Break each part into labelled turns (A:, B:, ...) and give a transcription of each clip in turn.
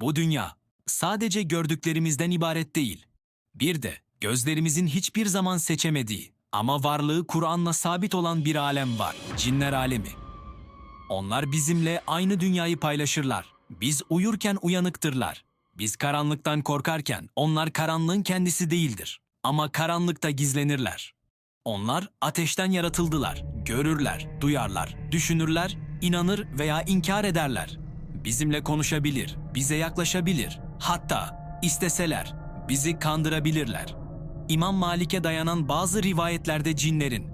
A: Bu dünya sadece gördüklerimizden ibaret değil. Bir de gözlerimizin hiçbir zaman seçemediği ama varlığı Kur'an'la sabit olan bir alem var. Cinler alemi. Onlar bizimle aynı dünyayı paylaşırlar. Biz uyurken uyanıktırlar. Biz karanlıktan korkarken onlar karanlığın kendisi değildir. Ama karanlıkta gizlenirler. Onlar ateşten yaratıldılar. Görürler, duyarlar, düşünürler, inanır veya inkar ederler. Bizimle konuşabilir, bize yaklaşabilir. Hatta isteseler bizi kandırabilirler. İmam Malik'e dayanan bazı rivayetlerde cinlerin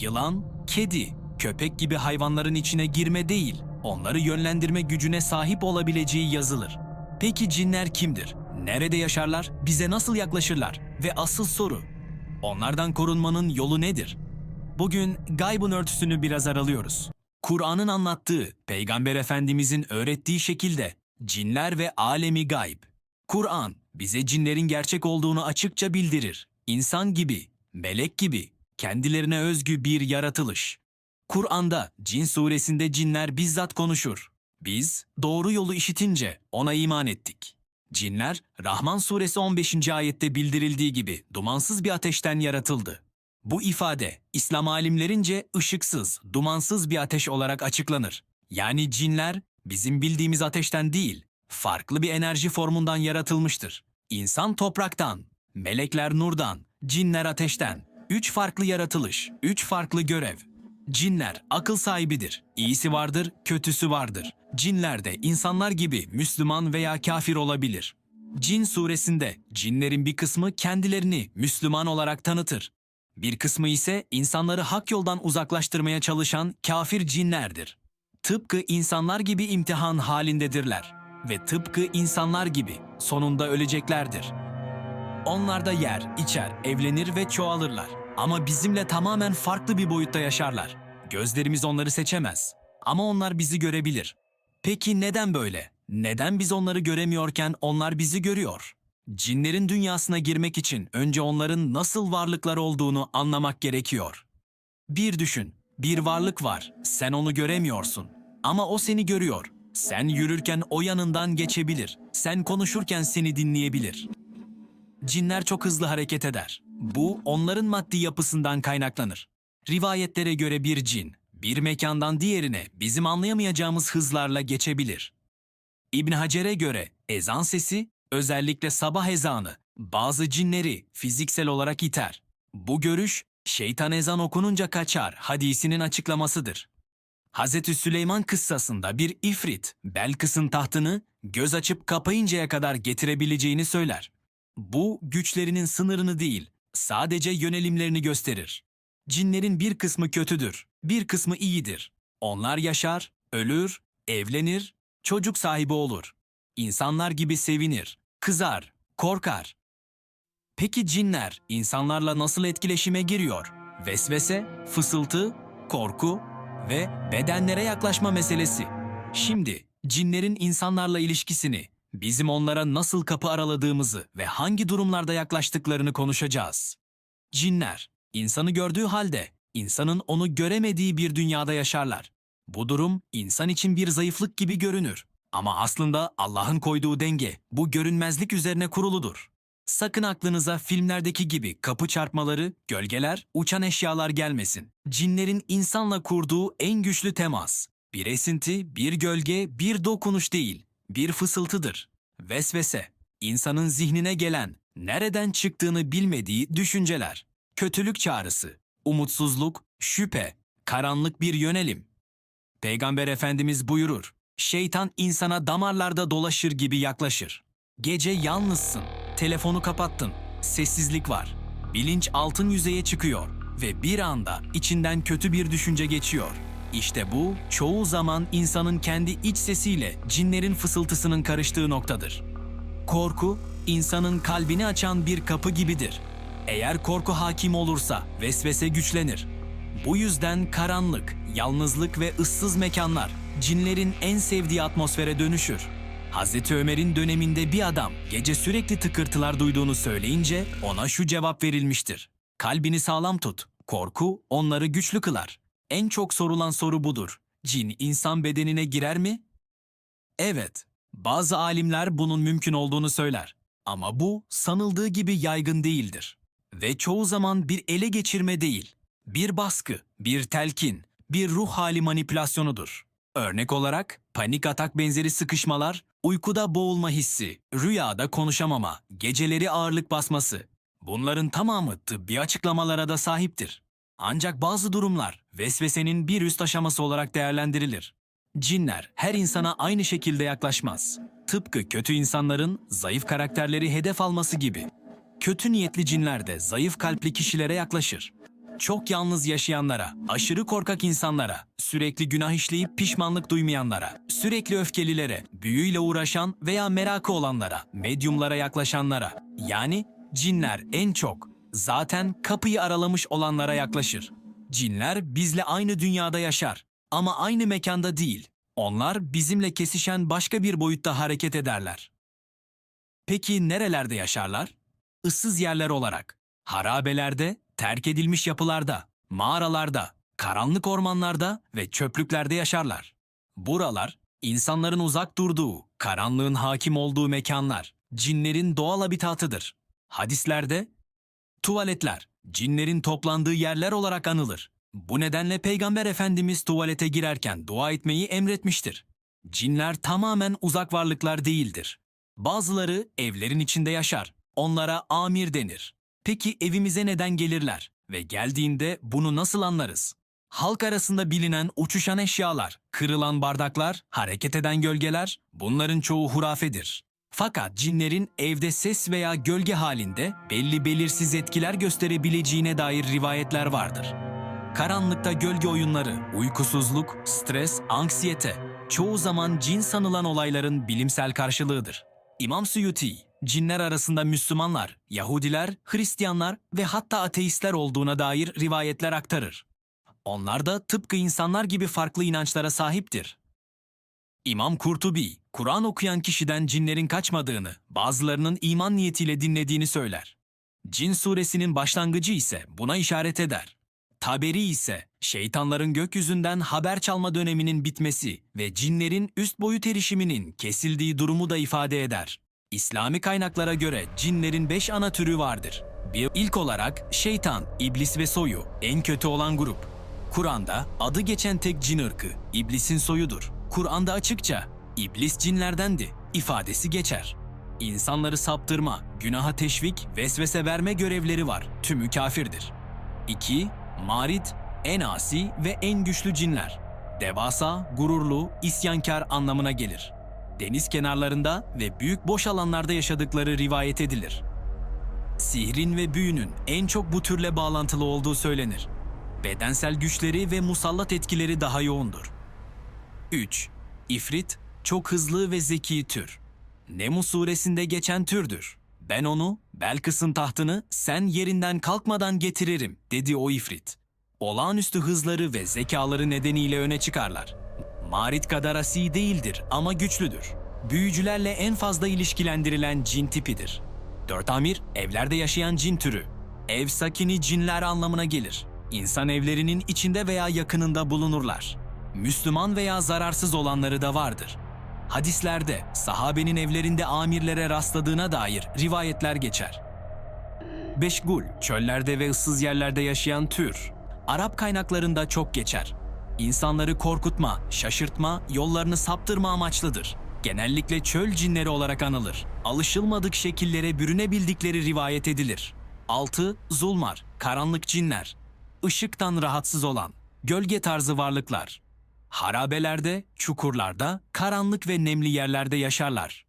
A: yılan, kedi, köpek gibi hayvanların içine girme değil, onları yönlendirme gücüne sahip olabileceği yazılır. Peki cinler kimdir? Nerede yaşarlar? Bize nasıl yaklaşırlar? Ve asıl soru, onlardan korunmanın yolu nedir? Bugün gaybın örtüsünü biraz aralıyoruz. Kur'an'ın anlattığı, Peygamber Efendimizin öğrettiği şekilde cinler ve alemi gayb. Kur'an bize cinlerin gerçek olduğunu açıkça bildirir. İnsan gibi, melek gibi, kendilerine özgü bir yaratılış. Kur'an'da Cin suresinde cinler bizzat konuşur. Biz doğru yolu işitince ona iman ettik. Cinler Rahman suresi 15. ayette bildirildiği gibi dumansız bir ateşten yaratıldı. Bu ifade İslam alimlerince ışıksız, dumansız bir ateş olarak açıklanır. Yani cinler bizim bildiğimiz ateşten değil, farklı bir enerji formundan yaratılmıştır. İnsan topraktan, melekler nurdan, cinler ateşten. Üç farklı yaratılış, üç farklı görev. Cinler akıl sahibidir. İyisi vardır, kötüsü vardır. Cinler de insanlar gibi Müslüman veya kafir olabilir. Cin suresinde cinlerin bir kısmı kendilerini Müslüman olarak tanıtır. Bir kısmı ise insanları hak yoldan uzaklaştırmaya çalışan kafir cinlerdir. Tıpkı insanlar gibi imtihan halindedirler ve tıpkı insanlar gibi sonunda öleceklerdir. Onlar da yer, içer, evlenir ve çoğalırlar. Ama bizimle tamamen farklı bir boyutta yaşarlar. Gözlerimiz onları seçemez. Ama onlar bizi görebilir. Peki neden böyle? Neden biz onları göremiyorken onlar bizi görüyor? Cinlerin dünyasına girmek için önce onların nasıl varlıklar olduğunu anlamak gerekiyor. Bir düşün, bir varlık var, sen onu göremiyorsun. Ama o seni görüyor. Sen yürürken o yanından geçebilir. Sen konuşurken seni dinleyebilir. Cinler çok hızlı hareket eder. Bu onların maddi yapısından kaynaklanır. Rivayetlere göre bir cin, bir mekandan diğerine bizim anlayamayacağımız hızlarla geçebilir. İbn Hacer'e göre ezan sesi, özellikle sabah ezanı, bazı cinleri fiziksel olarak iter. Bu görüş, şeytan ezan okununca kaçar hadisinin açıklamasıdır. Hz. Süleyman kıssasında bir ifrit, Belkıs'ın tahtını göz açıp kapayıncaya kadar getirebileceğini söyler. Bu güçlerinin sınırını değil, sadece yönelimlerini gösterir. Cinlerin bir kısmı kötüdür, bir kısmı iyidir. Onlar yaşar, ölür, evlenir, çocuk sahibi olur. İnsanlar gibi sevinir, kızar, korkar. Peki cinler insanlarla nasıl etkileşime giriyor? Vesvese, fısıltı, korku ve bedenlere yaklaşma meselesi. Şimdi cinlerin insanlarla ilişkisini, bizim onlara nasıl kapı araladığımızı ve hangi durumlarda yaklaştıklarını konuşacağız. Cinler, insanı gördüğü halde insanın onu göremediği bir dünyada yaşarlar. Bu durum insan için bir zayıflık gibi görünür. Ama aslında Allah'ın koyduğu denge bu görünmezlik üzerine kuruludur. Sakın aklınıza filmlerdeki gibi kapı çarpmaları, gölgeler, uçan eşyalar gelmesin. Cinlerin insanla kurduğu en güçlü temas. Bir esinti, bir gölge, bir dokunuş değil, bir fısıltıdır. Vesvese, insanın zihnine gelen, nereden çıktığını bilmediği düşünceler. Kötülük çağrısı, umutsuzluk, şüphe, karanlık bir yönelim. Peygamber Efendimiz buyurur, şeytan insana damarlarda dolaşır gibi yaklaşır. Gece yalnızsın, telefonu kapattın, sessizlik var. Bilinç altın yüzeye çıkıyor ve bir anda içinden kötü bir düşünce geçiyor. İşte bu çoğu zaman insanın kendi iç sesiyle cinlerin fısıltısının karıştığı noktadır. Korku, insanın kalbini açan bir kapı gibidir. Eğer korku hakim olursa vesvese güçlenir. Bu yüzden karanlık, yalnızlık ve ıssız mekanlar cinlerin en sevdiği atmosfere dönüşür. Hazreti Ömer'in döneminde bir adam gece sürekli tıkırtılar duyduğunu söyleyince ona şu cevap verilmiştir. Kalbini sağlam tut. Korku onları güçlü kılar. En çok sorulan soru budur. Cin insan bedenine girer mi? Evet. Bazı alimler bunun mümkün olduğunu söyler. Ama bu sanıldığı gibi yaygın değildir. Ve çoğu zaman bir ele geçirme değil, bir baskı, bir telkin, bir ruh hali manipülasyonudur. Örnek olarak panik atak benzeri sıkışmalar, uykuda boğulma hissi, rüyada konuşamama, geceleri ağırlık basması. Bunların tamamı tıbbi açıklamalara da sahiptir. Ancak bazı durumlar vesvesenin bir üst aşaması olarak değerlendirilir. Cinler her insana aynı şekilde yaklaşmaz. Tıpkı kötü insanların zayıf karakterleri hedef alması gibi. Kötü niyetli cinler de zayıf kalpli kişilere yaklaşır. Çok yalnız yaşayanlara, aşırı korkak insanlara, sürekli günah işleyip pişmanlık duymayanlara, sürekli öfkelilere, büyüyle uğraşan veya merakı olanlara, medyumlara yaklaşanlara, yani cinler en çok zaten kapıyı aralamış olanlara yaklaşır. Cinler bizle aynı dünyada yaşar ama aynı mekanda değil. Onlar bizimle kesişen başka bir boyutta hareket ederler. Peki nerelerde yaşarlar? Issız yerler olarak, harabelerde, terk edilmiş yapılarda, mağaralarda, karanlık ormanlarda ve çöplüklerde yaşarlar. Buralar, insanların uzak durduğu, karanlığın hakim olduğu mekanlar, cinlerin doğal habitatıdır. Hadislerde, tuvaletler, cinlerin toplandığı yerler olarak anılır. Bu nedenle Peygamber Efendimiz tuvalete girerken dua etmeyi emretmiştir. Cinler tamamen uzak varlıklar değildir. Bazıları evlerin içinde yaşar. Onlara amir denir. Peki evimize neden gelirler ve geldiğinde bunu nasıl anlarız? Halk arasında bilinen uçuşan eşyalar, kırılan bardaklar, hareket eden gölgeler bunların çoğu hurafedir. Fakat cinlerin evde ses veya gölge halinde belli belirsiz etkiler gösterebileceğine dair rivayetler vardır. Karanlıkta gölge oyunları, uykusuzluk, stres, anksiyete çoğu zaman cin sanılan olayların bilimsel karşılığıdır. İmam Suyuti, cinler arasında Müslümanlar, Yahudiler, Hristiyanlar ve hatta ateistler olduğuna dair rivayetler aktarır. Onlar da tıpkı insanlar gibi farklı inançlara sahiptir. İmam Kurtubi, Kur'an okuyan kişiden cinlerin kaçmadığını, bazılarının iman niyetiyle dinlediğini söyler. Cin suresinin başlangıcı ise buna işaret eder. Taberi ise şeytanların gökyüzünden haber çalma döneminin bitmesi ve cinlerin üst boyut erişiminin kesildiği durumu da ifade eder. İslami kaynaklara göre cinlerin beş ana türü vardır. Bir, ilk olarak şeytan, iblis ve soyu, en kötü olan grup. Kur'an'da adı geçen tek cin ırkı, iblisin soyudur. Kur'an'da açıkça, iblis cinlerdendi ifadesi geçer. İnsanları saptırma, günaha teşvik, vesvese verme görevleri var. Tümü kafirdir. 2. Marit, en asi ve en güçlü cinler. Devasa, gururlu, isyankar anlamına gelir. Deniz kenarlarında ve büyük boş alanlarda yaşadıkları rivayet edilir. Sihrin ve büyünün en çok bu türle bağlantılı olduğu söylenir. Bedensel güçleri ve musallat etkileri daha yoğundur. 3. İfrit, çok hızlı ve zeki tür. Nemu suresinde geçen türdür. Ben onu, Belkıs'ın tahtını sen yerinden kalkmadan getiririm dedi o ifrit. Olağanüstü hızları ve zekaları nedeniyle öne çıkarlar. Marit kadar asi değildir ama güçlüdür. Büyücülerle en fazla ilişkilendirilen cin tipidir. Dört amir, evlerde yaşayan cin türü. Ev sakini cinler anlamına gelir. İnsan evlerinin içinde veya yakınında bulunurlar. Müslüman veya zararsız olanları da vardır. Hadislerde sahabenin evlerinde amirlere rastladığına dair rivayetler geçer. Beşgul, çöllerde ve ıssız yerlerde yaşayan tür. Arap kaynaklarında çok geçer. İnsanları korkutma, şaşırtma, yollarını saptırma amaçlıdır. Genellikle çöl cinleri olarak anılır. Alışılmadık şekillere bürünebildikleri rivayet edilir. 6. Zulmar, karanlık cinler. Işıktan rahatsız olan, gölge tarzı varlıklar. Harabelerde, çukurlarda, karanlık ve nemli yerlerde yaşarlar.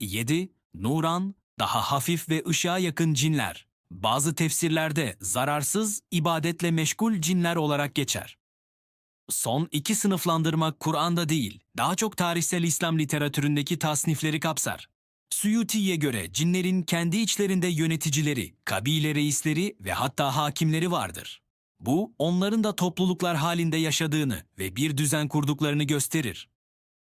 A: 7. Nuran, daha hafif ve ışığa yakın cinler. Bazı tefsirlerde zararsız, ibadetle meşgul cinler olarak geçer. Son iki sınıflandırma Kur'an'da değil, daha çok tarihsel İslam literatüründeki tasnifleri kapsar. Suyuti'ye göre cinlerin kendi içlerinde yöneticileri, kabile reisleri ve hatta hakimleri vardır. Bu, onların da topluluklar halinde yaşadığını ve bir düzen kurduklarını gösterir.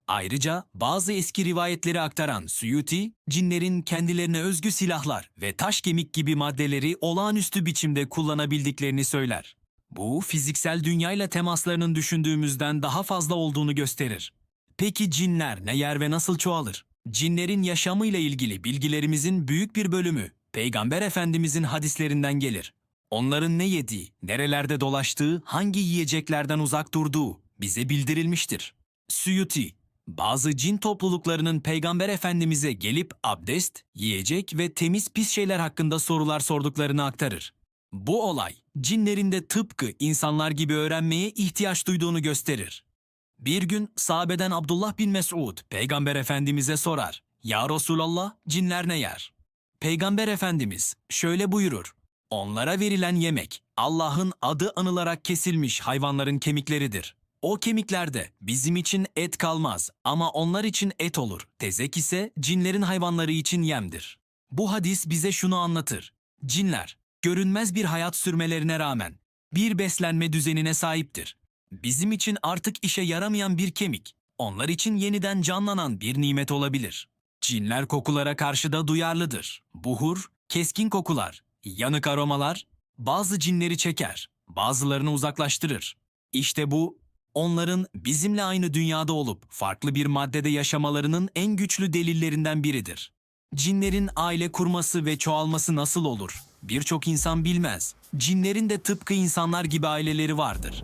A: Ayrıca bazı eski rivayetleri aktaran Suyuti, cinlerin kendilerine özgü silahlar ve taş kemik gibi maddeleri olağanüstü biçimde kullanabildiklerini söyler. Bu, fiziksel dünyayla temaslarının düşündüğümüzden daha fazla olduğunu gösterir. Peki cinler ne yer ve nasıl çoğalır? Cinlerin yaşamıyla ilgili bilgilerimizin büyük bir bölümü Peygamber Efendimizin hadislerinden gelir. Onların ne yediği, nerelerde dolaştığı, hangi yiyeceklerden uzak durduğu bize bildirilmiştir. Suyuti, bazı cin topluluklarının Peygamber Efendimiz'e gelip abdest, yiyecek ve temiz pis şeyler hakkında sorular sorduklarını aktarır. Bu olay, cinlerin de tıpkı insanlar gibi öğrenmeye ihtiyaç duyduğunu gösterir. Bir gün sahabeden Abdullah bin Mesud Peygamber Efendimiz'e sorar. Ya Resulallah cinler ne yer? Peygamber Efendimiz şöyle buyurur. Onlara verilen yemek Allah'ın adı anılarak kesilmiş hayvanların kemikleridir. O kemiklerde bizim için et kalmaz ama onlar için et olur. Tezek ise cinlerin hayvanları için yemdir. Bu hadis bize şunu anlatır. Cinler görünmez bir hayat sürmelerine rağmen bir beslenme düzenine sahiptir. Bizim için artık işe yaramayan bir kemik, onlar için yeniden canlanan bir nimet olabilir. Cinler kokulara karşı da duyarlıdır. Buhur, keskin kokular, yanık aromalar bazı cinleri çeker, bazılarını uzaklaştırır. İşte bu onların bizimle aynı dünyada olup farklı bir maddede yaşamalarının en güçlü delillerinden biridir. Cinlerin aile kurması ve çoğalması nasıl olur? Birçok insan bilmez. Cinlerin de tıpkı insanlar gibi aileleri vardır.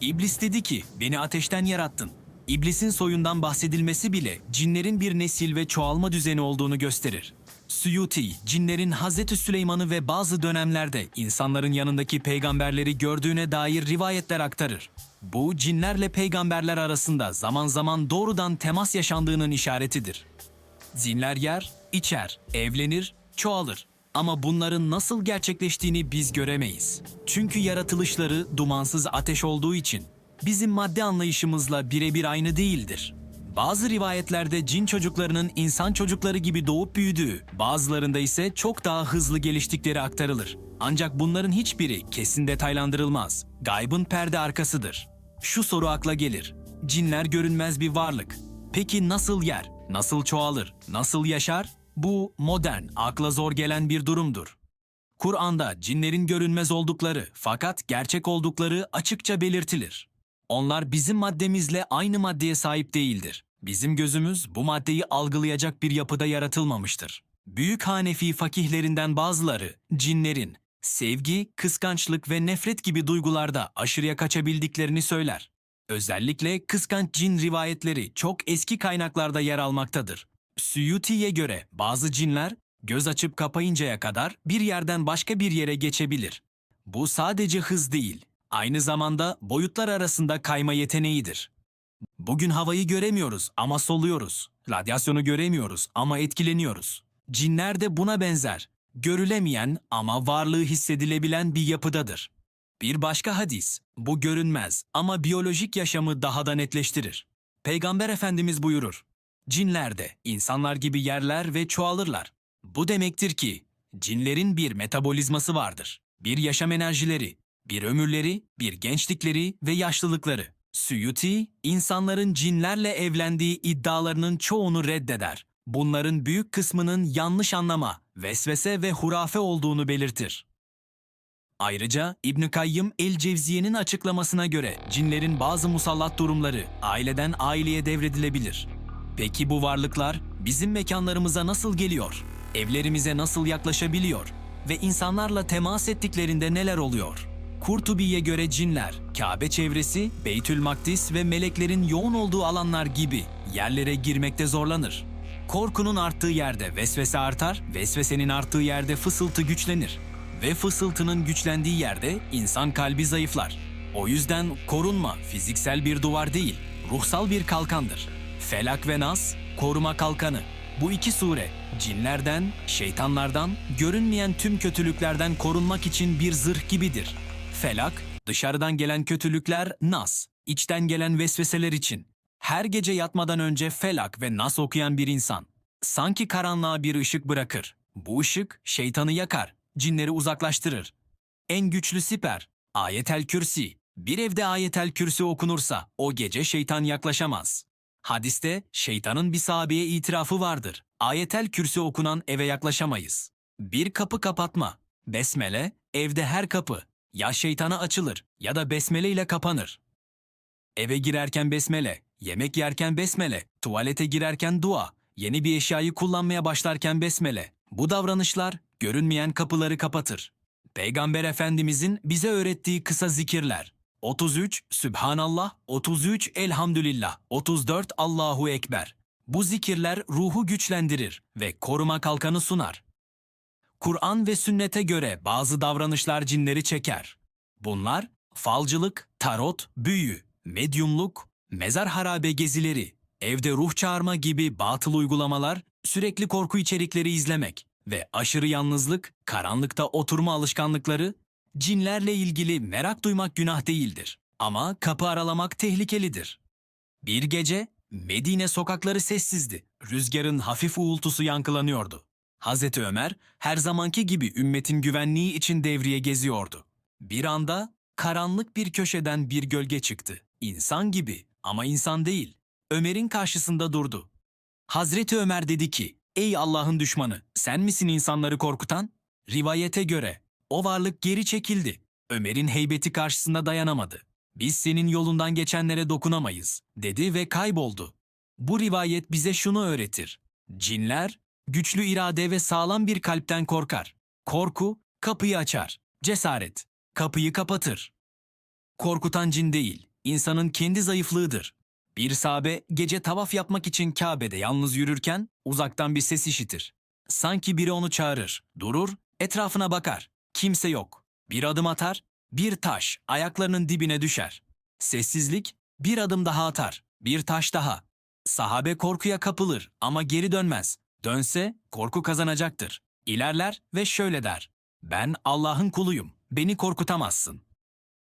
A: İblis dedi ki, beni ateşten yarattın. İblisin soyundan bahsedilmesi bile cinlerin bir nesil ve çoğalma düzeni olduğunu gösterir. Suyuti, cinlerin Hazreti Süleyman'ı ve bazı dönemlerde insanların yanındaki peygamberleri gördüğüne dair rivayetler aktarır. Bu cinlerle peygamberler arasında zaman zaman doğrudan temas yaşandığının işaretidir. Zinler yer, içer, evlenir, çoğalır. Ama bunların nasıl gerçekleştiğini biz göremeyiz. Çünkü yaratılışları dumansız ateş olduğu için bizim madde anlayışımızla birebir aynı değildir. Bazı rivayetlerde cin çocuklarının insan çocukları gibi doğup büyüdüğü, bazılarında ise çok daha hızlı geliştikleri aktarılır. Ancak bunların hiçbiri kesin detaylandırılmaz. Gaybın perde arkasıdır. Şu soru akla gelir. Cinler görünmez bir varlık. Peki nasıl yer? Nasıl çoğalır? Nasıl yaşar? Bu modern, akla zor gelen bir durumdur. Kur'an'da cinlerin görünmez oldukları fakat gerçek oldukları açıkça belirtilir. Onlar bizim maddemizle aynı maddeye sahip değildir. Bizim gözümüz bu maddeyi algılayacak bir yapıda yaratılmamıştır. Büyük Hanefi fakihlerinden bazıları cinlerin sevgi, kıskançlık ve nefret gibi duygularda aşırıya kaçabildiklerini söyler. Özellikle kıskanç cin rivayetleri çok eski kaynaklarda yer almaktadır. Suyuti'ye göre bazı cinler göz açıp kapayıncaya kadar bir yerden başka bir yere geçebilir. Bu sadece hız değil, aynı zamanda boyutlar arasında kayma yeteneğidir. Bugün havayı göremiyoruz ama soluyoruz. Radyasyonu göremiyoruz ama etkileniyoruz. Cinler de buna benzer. Görülemeyen ama varlığı hissedilebilen bir yapıdadır. Bir başka hadis, bu görünmez ama biyolojik yaşamı daha da netleştirir. Peygamber Efendimiz buyurur, Cinler de insanlar gibi yerler ve çoğalırlar. Bu demektir ki cinlerin bir metabolizması vardır. Bir yaşam enerjileri, bir ömürleri, bir gençlikleri ve yaşlılıkları. Suyuti, insanların cinlerle evlendiği iddialarının çoğunu reddeder. Bunların büyük kısmının yanlış anlama, vesvese ve hurafe olduğunu belirtir. Ayrıca İbn Kayyım el-Cevziye'nin açıklamasına göre cinlerin bazı musallat durumları aileden aileye devredilebilir. Peki bu varlıklar bizim mekanlarımıza nasıl geliyor? Evlerimize nasıl yaklaşabiliyor? Ve insanlarla temas ettiklerinde neler oluyor? Kurtubi'ye göre cinler, Kabe çevresi, Beytül Makdis ve meleklerin yoğun olduğu alanlar gibi yerlere girmekte zorlanır. Korkunun arttığı yerde vesvese artar, vesvesenin arttığı yerde fısıltı güçlenir. Ve fısıltının güçlendiği yerde insan kalbi zayıflar. O yüzden korunma fiziksel bir duvar değil, ruhsal bir kalkandır. Felak ve Nas, koruma kalkanı. Bu iki sure, cinlerden, şeytanlardan, görünmeyen tüm kötülüklerden korunmak için bir zırh gibidir. Felak, dışarıdan gelen kötülükler, Nas, içten gelen vesveseler için. Her gece yatmadan önce Felak ve Nas okuyan bir insan, sanki karanlığa bir ışık bırakır. Bu ışık şeytanı yakar, cinleri uzaklaştırır. En güçlü siper, Ayetel Kürsi. Bir evde Ayetel Kürsi okunursa o gece şeytan yaklaşamaz. Hadiste şeytanın bir sahabeye itirafı vardır. Ayetel Kürsi okunan eve yaklaşamayız. Bir kapı kapatma. Besmele, evde her kapı ya şeytana açılır ya da besmele ile kapanır. Eve girerken besmele, Yemek yerken besmele, tuvalete girerken dua, yeni bir eşyayı kullanmaya başlarken besmele. Bu davranışlar görünmeyen kapıları kapatır. Peygamber Efendimizin bize öğrettiği kısa zikirler. 33 Sübhanallah, 33 Elhamdülillah, 34 Allahu Ekber. Bu zikirler ruhu güçlendirir ve koruma kalkanı sunar. Kur'an ve sünnete göre bazı davranışlar cinleri çeker. Bunlar falcılık, tarot, büyü, medyumluk, mezar harabe gezileri, evde ruh çağırma gibi batıl uygulamalar, sürekli korku içerikleri izlemek ve aşırı yalnızlık, karanlıkta oturma alışkanlıkları, cinlerle ilgili merak duymak günah değildir. Ama kapı aralamak tehlikelidir. Bir gece Medine sokakları sessizdi. Rüzgarın hafif uğultusu yankılanıyordu. Hazreti Ömer her zamanki gibi ümmetin güvenliği için devriye geziyordu. Bir anda karanlık bir köşeden bir gölge çıktı. İnsan gibi ama insan değil. Ömer'in karşısında durdu. Hazreti Ömer dedi ki, Ey Allah'ın düşmanı, sen misin insanları korkutan? Rivayete göre o varlık geri çekildi. Ömer'in heybeti karşısında dayanamadı. Biz senin yolundan geçenlere dokunamayız, dedi ve kayboldu. Bu rivayet bize şunu öğretir. Cinler, güçlü irade ve sağlam bir kalpten korkar. Korku, kapıyı açar. Cesaret, kapıyı kapatır. Korkutan cin değil, insanın kendi zayıflığıdır. Bir sahabe gece tavaf yapmak için Kabe'de yalnız yürürken uzaktan bir ses işitir. Sanki biri onu çağırır, durur, etrafına bakar. Kimse yok. Bir adım atar, bir taş ayaklarının dibine düşer. Sessizlik, bir adım daha atar, bir taş daha. Sahabe korkuya kapılır ama geri dönmez. Dönse korku kazanacaktır. İlerler ve şöyle der. Ben Allah'ın kuluyum, beni korkutamazsın.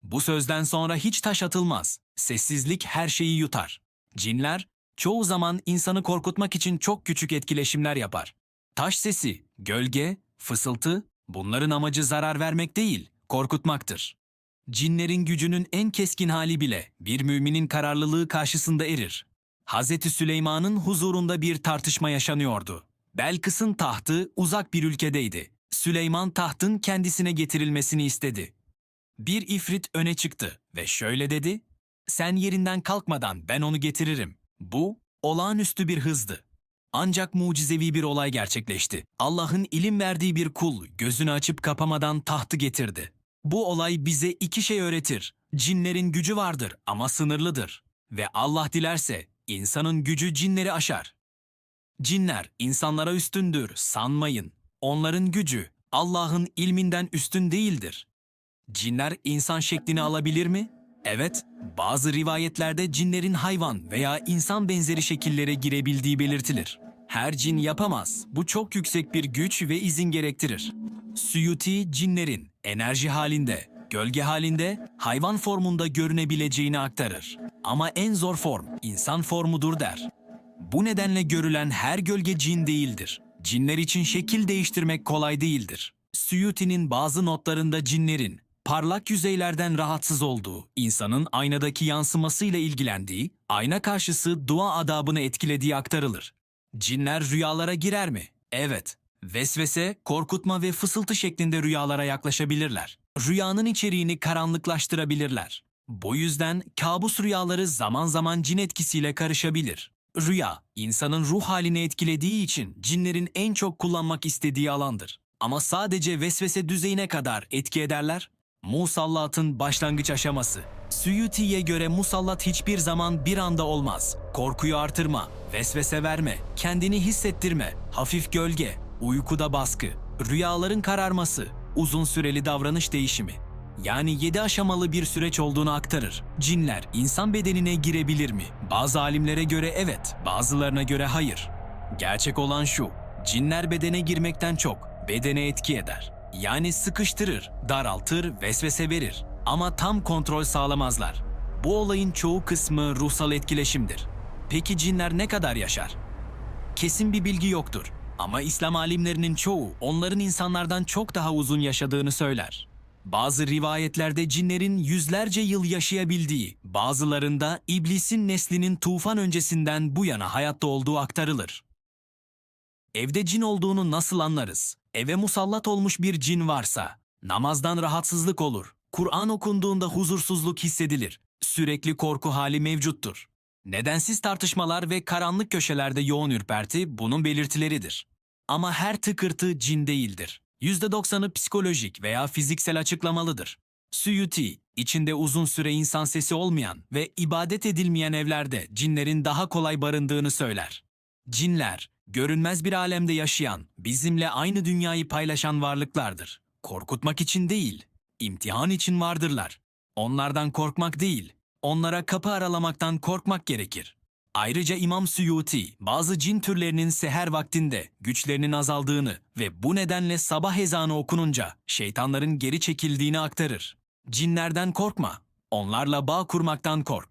A: Bu sözden sonra hiç taş atılmaz. Sessizlik her şeyi yutar. Cinler çoğu zaman insanı korkutmak için çok küçük etkileşimler yapar. Taş sesi, gölge, fısıltı bunların amacı zarar vermek değil, korkutmaktır. Cinlerin gücünün en keskin hali bile bir müminin kararlılığı karşısında erir. Hazreti Süleyman'ın huzurunda bir tartışma yaşanıyordu. Belkıs'ın tahtı uzak bir ülkedeydi. Süleyman tahtın kendisine getirilmesini istedi. Bir ifrit öne çıktı ve şöyle dedi: "Sen yerinden kalkmadan ben onu getiririm." Bu olağanüstü bir hızdı. Ancak mucizevi bir olay gerçekleşti. Allah'ın ilim verdiği bir kul gözünü açıp kapamadan tahtı getirdi. Bu olay bize iki şey öğretir. Cinlerin gücü vardır ama sınırlıdır. Ve Allah dilerse insanın gücü cinleri aşar. Cinler insanlara üstündür sanmayın. Onların gücü Allah'ın ilminden üstün değildir. Cinler insan şeklini alabilir mi? Evet, bazı rivayetlerde cinlerin hayvan veya insan benzeri şekillere girebildiği belirtilir. Her cin yapamaz. Bu çok yüksek bir güç ve izin gerektirir. Suyuti cinlerin enerji halinde, gölge halinde, hayvan formunda görünebileceğini aktarır. Ama en zor form insan formudur der. Bu nedenle görülen her gölge cin değildir. Cinler için şekil değiştirmek kolay değildir. Suyuti'nin bazı notlarında cinlerin parlak yüzeylerden rahatsız olduğu, insanın aynadaki yansımasıyla ilgilendiği, ayna karşısı dua adabını etkilediği aktarılır. Cinler rüyalara girer mi? Evet. Vesvese, korkutma ve fısıltı şeklinde rüyalara yaklaşabilirler. Rüyanın içeriğini karanlıklaştırabilirler. Bu yüzden kabus rüyaları zaman zaman cin etkisiyle karışabilir. Rüya, insanın ruh halini etkilediği için cinlerin en çok kullanmak istediği alandır. Ama sadece vesvese düzeyine kadar etki ederler. Musallatın başlangıç aşaması. Suyuti'ye göre musallat hiçbir zaman bir anda olmaz. Korkuyu artırma, vesvese verme, kendini hissettirme, hafif gölge, uykuda baskı, rüyaların kararması, uzun süreli davranış değişimi. Yani 7 aşamalı bir süreç olduğunu aktarır. Cinler insan bedenine girebilir mi? Bazı alimlere göre evet, bazılarına göre hayır. Gerçek olan şu, cinler bedene girmekten çok bedene etki eder. Yani sıkıştırır, daraltır, vesvese verir. Ama tam kontrol sağlamazlar. Bu olayın çoğu kısmı ruhsal etkileşimdir. Peki cinler ne kadar yaşar? Kesin bir bilgi yoktur. Ama İslam alimlerinin çoğu onların insanlardan çok daha uzun yaşadığını söyler. Bazı rivayetlerde cinlerin yüzlerce yıl yaşayabildiği, bazılarında iblisin neslinin tufan öncesinden bu yana hayatta olduğu aktarılır. Evde cin olduğunu nasıl anlarız? Eve musallat olmuş bir cin varsa, namazdan rahatsızlık olur. Kur'an okunduğunda huzursuzluk hissedilir. Sürekli korku hali mevcuttur. Nedensiz tartışmalar ve karanlık köşelerde yoğun ürperti bunun belirtileridir. Ama her tıkırtı cin değildir. %90'ı psikolojik veya fiziksel açıklamalıdır. Suyuti, içinde uzun süre insan sesi olmayan ve ibadet edilmeyen evlerde cinlerin daha kolay barındığını söyler. Cinler, görünmez bir alemde yaşayan, bizimle aynı dünyayı paylaşan varlıklardır. Korkutmak için değil, imtihan için vardırlar. Onlardan korkmak değil, onlara kapı aralamaktan korkmak gerekir. Ayrıca İmam Suyuti bazı cin türlerinin seher vaktinde güçlerinin azaldığını ve bu nedenle sabah ezanı okununca şeytanların geri çekildiğini aktarır. Cinlerden korkma, onlarla bağ kurmaktan kork.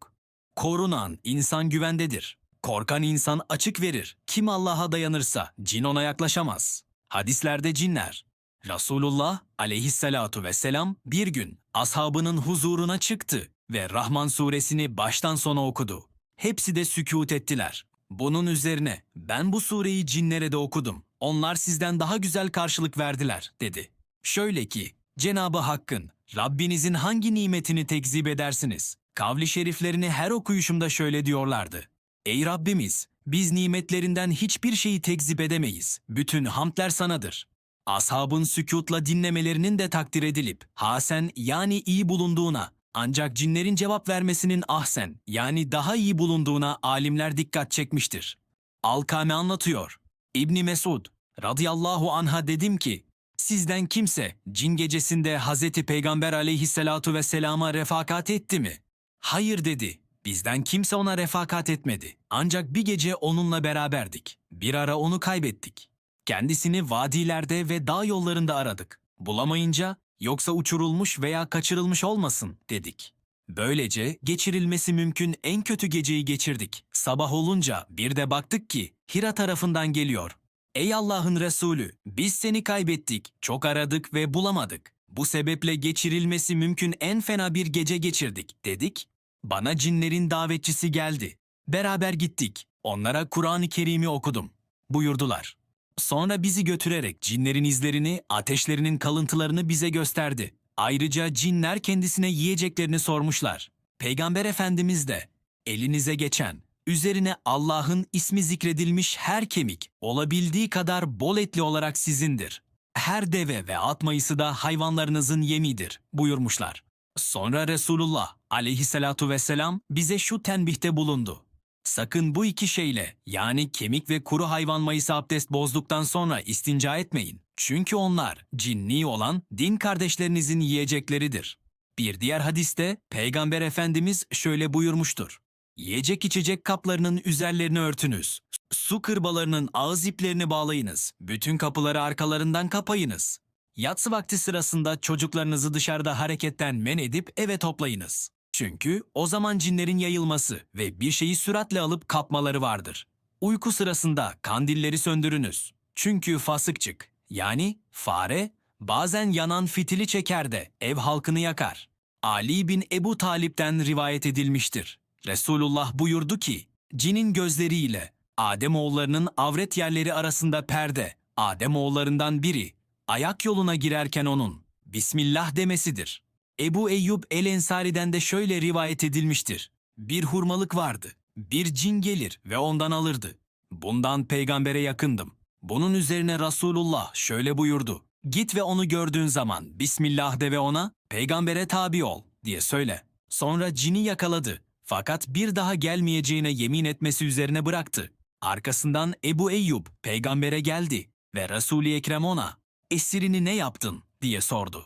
A: Korunan insan güvendedir. Korkan insan açık verir. Kim Allah'a dayanırsa cin ona yaklaşamaz. Hadislerde cinler. Resulullah aleyhissalatu vesselam bir gün ashabının huzuruna çıktı ve Rahman suresini baştan sona okudu. Hepsi de sükût ettiler. Bunun üzerine ben bu sureyi cinlere de okudum. Onlar sizden daha güzel karşılık verdiler dedi. Şöyle ki Cenabı Hakk'ın Rabbinizin hangi nimetini tekzip edersiniz? Kavli şeriflerini her okuyuşumda şöyle diyorlardı. Ey Rabbimiz, biz nimetlerinden hiçbir şeyi tekzip edemeyiz. Bütün hamdler sanadır. Ashabın sükutla dinlemelerinin de takdir edilip hasen yani iyi bulunduğuna ancak cinlerin cevap vermesinin ahsen yani daha iyi bulunduğuna alimler dikkat çekmiştir. Alkame anlatıyor. İbni Mesud radıyallahu anha dedim ki sizden kimse cin gecesinde Hazreti Peygamber aleyhissalatu vesselama refakat etti mi? Hayır dedi. Bizden kimse ona refakat etmedi. Ancak bir gece onunla beraberdik. Bir ara onu kaybettik. Kendisini vadilerde ve dağ yollarında aradık. Bulamayınca yoksa uçurulmuş veya kaçırılmış olmasın dedik. Böylece geçirilmesi mümkün en kötü geceyi geçirdik. Sabah olunca bir de baktık ki Hira tarafından geliyor. Ey Allah'ın Resulü, biz seni kaybettik, çok aradık ve bulamadık. Bu sebeple geçirilmesi mümkün en fena bir gece geçirdik dedik. Bana cinlerin davetçisi geldi. Beraber gittik. Onlara Kur'an-ı Kerim'i okudum. Buyurdular. Sonra bizi götürerek cinlerin izlerini, ateşlerinin kalıntılarını bize gösterdi. Ayrıca cinler kendisine yiyeceklerini sormuşlar. Peygamber Efendimiz de elinize geçen, üzerine Allah'ın ismi zikredilmiş her kemik olabildiği kadar bol etli olarak sizindir. Her deve ve at mayısı da hayvanlarınızın yemidir buyurmuşlar. Sonra Resulullah aleyhissalatu vesselam bize şu tenbihte bulundu. Sakın bu iki şeyle yani kemik ve kuru hayvan mayısı abdest bozduktan sonra istinca etmeyin. Çünkü onlar cinni olan din kardeşlerinizin yiyecekleridir. Bir diğer hadiste Peygamber Efendimiz şöyle buyurmuştur. Yiyecek içecek kaplarının üzerlerini örtünüz. Su kırbalarının ağız iplerini bağlayınız. Bütün kapıları arkalarından kapayınız. Yatsı vakti sırasında çocuklarınızı dışarıda hareketten men edip eve toplayınız. Çünkü o zaman cinlerin yayılması ve bir şeyi süratle alıp kapmaları vardır. Uyku sırasında kandilleri söndürünüz. Çünkü fasıkçık yani fare bazen yanan fitili çeker de ev halkını yakar. Ali bin Ebu Talip'ten rivayet edilmiştir. Resulullah buyurdu ki, cinin gözleriyle Ademoğullarının avret yerleri arasında perde, Ademoğullarından biri ayak yoluna girerken onun Bismillah demesidir. Ebu Eyyub el-Ensari'den de şöyle rivayet edilmiştir. Bir hurmalık vardı. Bir cin gelir ve ondan alırdı. Bundan peygambere yakındım. Bunun üzerine Resulullah şöyle buyurdu. Git ve onu gördüğün zaman Bismillah de ve ona peygambere tabi ol diye söyle. Sonra cini yakaladı. Fakat bir daha gelmeyeceğine yemin etmesi üzerine bıraktı. Arkasından Ebu Eyyub peygambere geldi ve Resul-i Ekrem ona esirini ne yaptın diye sordu.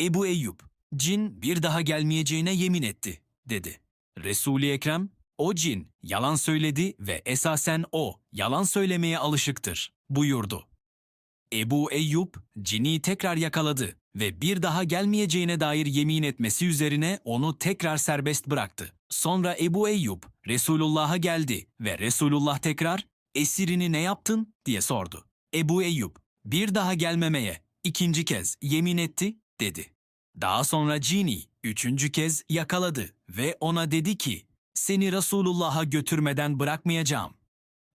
A: Ebu Eyyub, cin bir daha gelmeyeceğine yemin etti dedi. Resul-i Ekrem, o cin yalan söyledi ve esasen o yalan söylemeye alışıktır buyurdu. Ebu Eyyub cini tekrar yakaladı ve bir daha gelmeyeceğine dair yemin etmesi üzerine onu tekrar serbest bıraktı. Sonra Ebu Eyyub Resulullah'a geldi ve Resulullah tekrar esirini ne yaptın diye sordu. Ebu Eyyub bir daha gelmemeye ikinci kez yemin etti dedi. Daha sonra cini üçüncü kez yakaladı ve ona dedi ki seni Resulullah'a götürmeden bırakmayacağım.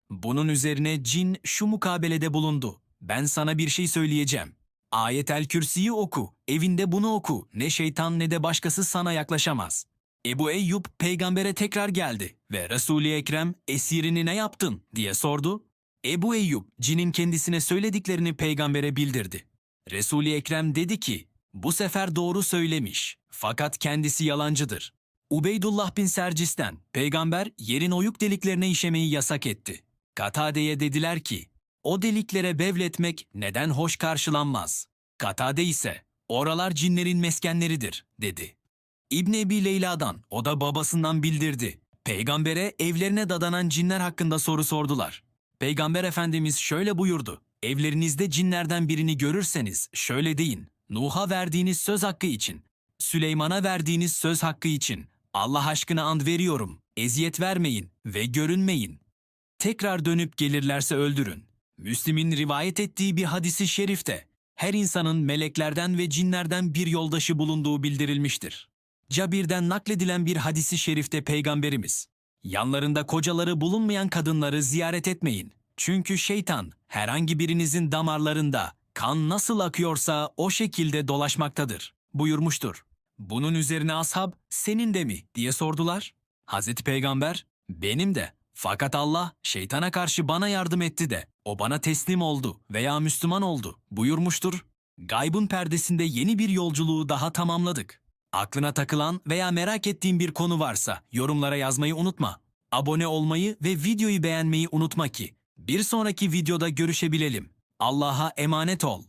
A: Bunun üzerine cin şu mukabelede bulundu. Ben sana bir şey söyleyeceğim. Ayetel Kürsi'yi oku, evinde bunu oku. Ne şeytan ne de başkası sana yaklaşamaz. Ebu Eyyub peygambere tekrar geldi ve Resul-i Ekrem esirini ne yaptın diye sordu. Ebu Eyyub cinin kendisine söylediklerini peygambere bildirdi. Resul-i Ekrem dedi ki, bu sefer doğru söylemiş fakat kendisi yalancıdır. Ubeydullah bin Sercis'ten peygamber yerin oyuk deliklerine işemeyi yasak etti. Katade'ye dediler ki, o deliklere bevletmek neden hoş karşılanmaz? Katade ise, oralar cinlerin meskenleridir, dedi. İbn Ebi Leyla'dan, o da babasından bildirdi. Peygambere evlerine dadanan cinler hakkında soru sordular. Peygamber Efendimiz şöyle buyurdu. Evlerinizde cinlerden birini görürseniz şöyle deyin. Nuh'a verdiğiniz söz hakkı için, Süleyman'a verdiğiniz söz hakkı için Allah aşkına and veriyorum. Eziyet vermeyin ve görünmeyin. Tekrar dönüp gelirlerse öldürün. Müslim'in rivayet ettiği bir hadisi şerifte her insanın meleklerden ve cinlerden bir yoldaşı bulunduğu bildirilmiştir. Cabir'den nakledilen bir hadisi şerifte peygamberimiz, yanlarında kocaları bulunmayan kadınları ziyaret etmeyin. Çünkü şeytan herhangi birinizin damarlarında kan nasıl akıyorsa o şekilde dolaşmaktadır buyurmuştur. Bunun üzerine ashab senin de mi diye sordular. Hazreti Peygamber benim de fakat Allah şeytana karşı bana yardım etti de o bana teslim oldu veya Müslüman oldu buyurmuştur. Gaybın perdesinde yeni bir yolculuğu daha tamamladık. Aklına takılan veya merak ettiğin bir konu varsa yorumlara yazmayı unutma. Abone olmayı ve videoyu beğenmeyi unutma ki bir sonraki videoda görüşebilelim. Allah'a emanet ol.